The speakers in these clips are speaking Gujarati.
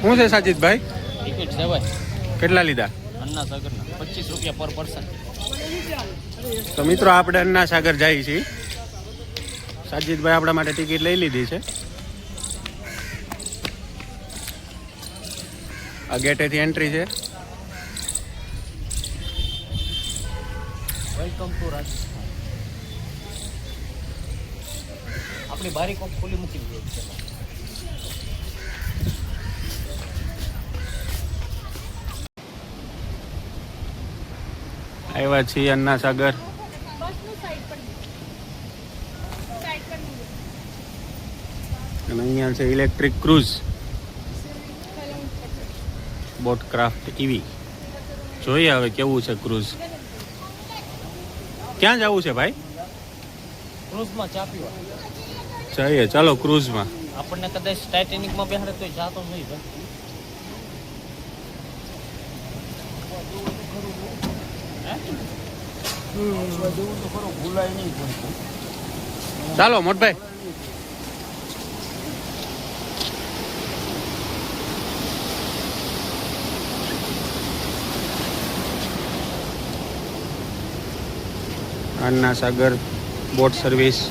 શું છે સાજીદભાઈ ટિકિટ છે ભાઈ. કેટલા લીધા? અન્ના સાગરના. પચીસ રૂપિયા પર પર્સન તો મિત્રો આપણે અન્ના સાગર જઈએ છીએ સાજીદભાઈ આપણા માટે ટિકિટ લઈ લીધી છે. આ ગેટેથી એન્ટ્રી છે. વેલકમ ટુ રાજસ્થાન આપણી બારી કોક મૂકી દીધી છે. આવ્યા છીએ અન્ના સાગર અને અહીંયા છે electric cruise. Boat craft EV. જોઈએ હવે કેવું છે ક્રૂઝ. ક્યાં જવું છે ભાઈ? ક્રૂઝમાં ચા જઈએ ચાલો ક્રૂઝમાં. આપણને કદાચ ટાઇટેનિકમાં બેહાડે તો જાતો નહીં ભાઈ. ચાલો મોટભાઈ. Anna Sagar boat service.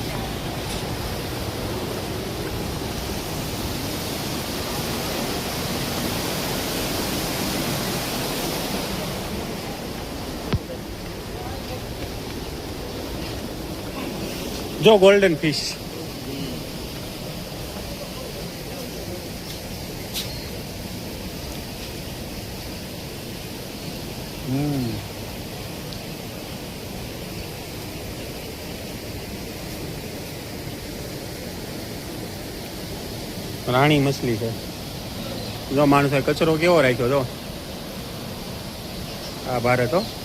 જો ગોલ્ડન ફિશ રાણી મછલી છે. જો માણસે કચરો કેવો રાખ્યો જો. આ ભારત હો.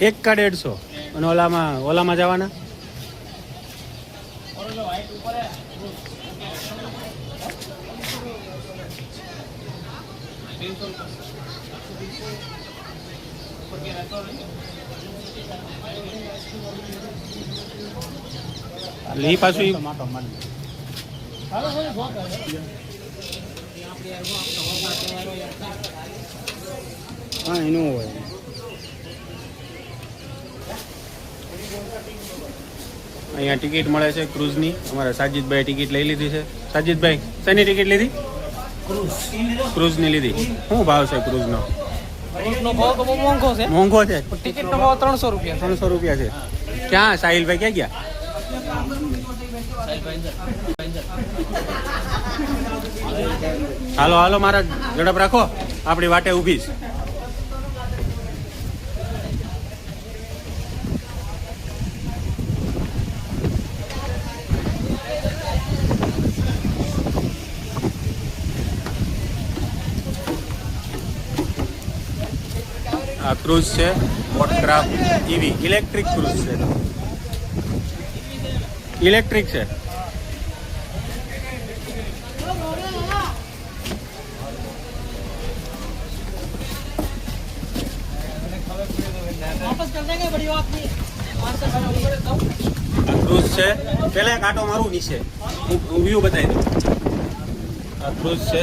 એક કા દેડસો અને ઓલામાં ઓલામાં જવાના? લી પાછું હા એનું હોય. અહીંયા ટિકિટ મળે છે ક્રૂઝની. અમારા સાજીદભાઈ ટિકિટ લઈ લીધી છે. સાજીદભાઈ શેની ટિકિટ લીધી? ક્રૂઝની લીધી. શું ભાવ છે ક્રૂઝનો? મોંઘો છે. ટિકિટનો ભાવ ત્રણસો રૂપિયા ત્રણસો રૂપિયા છે. ક્યાં? સાહિલભાઈ ક્યાં ગયા? હાલો હાલો મારા ઝડપ રાખો. આપણી વાટે ઊભી છે. ક્રૂઝ છે વોટક્રાફ્ટ ઇવી ઇલેક્ટ્રિક ક્રૂઝ છે. ઇલેક્ટ્રિક છે. ક્રુઝ છે. પેલા એક આટો મારું નીચે. હું વ્યૂ બતાવી દઉં. આ ક્રૂઝ છે.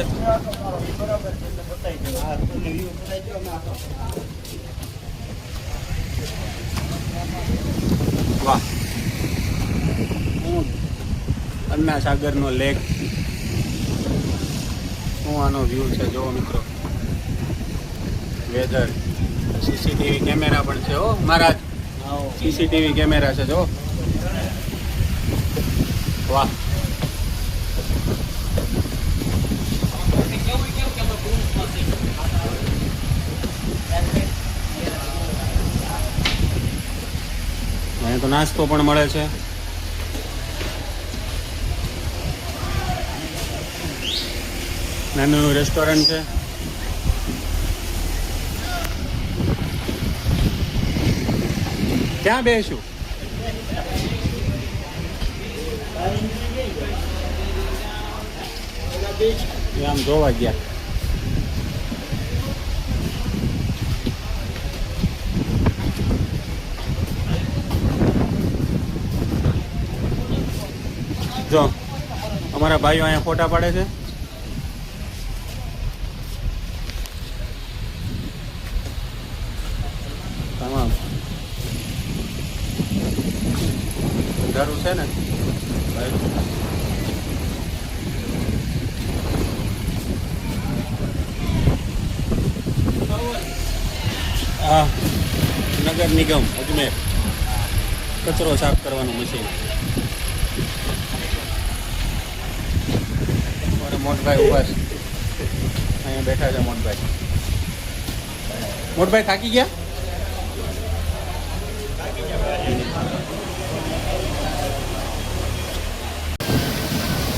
વાહ. અન્ના સાગરનો લેક. શું આનો વ્યૂ છે? જોવો મિત્રો. વેધર સીસીટીવી કેમેરા પણ છે હો, મહારાજ. સીસીટીવી કેમેરા છે જો વાહ. અહીંયા તો નાસ્તો પણ મળે છે. નાનું રેસ્ટોરન્ટ છે. ક્યાં બેસું? આમ જોવા ગયા. જો, અમારા ભાઈઓ અહીંયા ફોટા પાડે છે. તમામ. અંધારું છે ને? ભાઈ નગર નિગમ, અજમેર. કચરો સાફ કરવાનું મશીન મોટભાઈ છે. અહીંયા બેઠા છે મોટભાઈ. મોટભાઈ થાકી ગયા?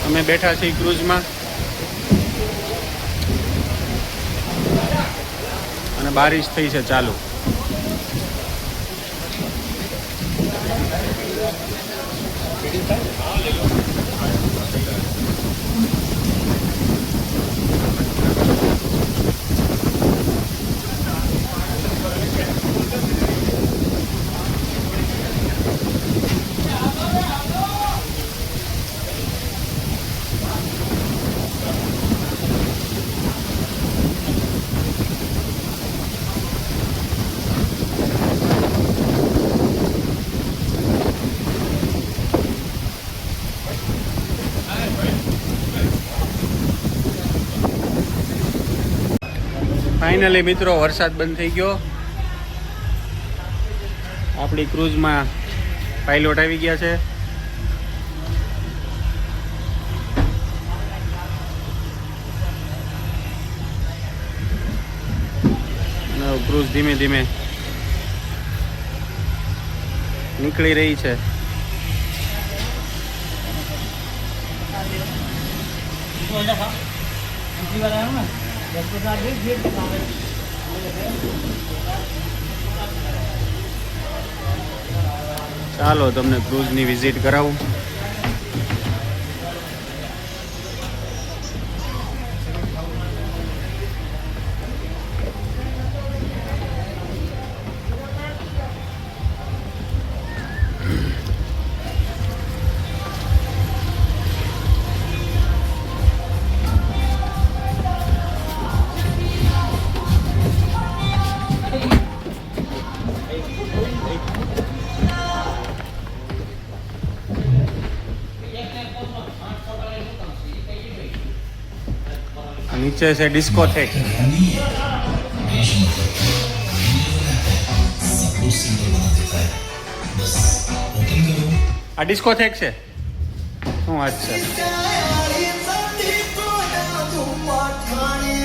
અમે બેઠા છીએ ક્રૂઝમાં. અને બારિશ થઈ છે ચાલુ. ફાઇનલી મિત્રો, વરસાદ બંધ થઈ ગયો. આપણી ક્રૂઝમાં પાઇલોટ આવી ગયા છે. ક્રૂઝ ધીમે ધીમે નીકળી રહી છે. ચાલો તમને ક્રૂઝની વિઝિટ કરાવું. નીચે છે ડિસ્કોથેક આ ડિસ્કોથેક છે? શું વાત છે? ખાણે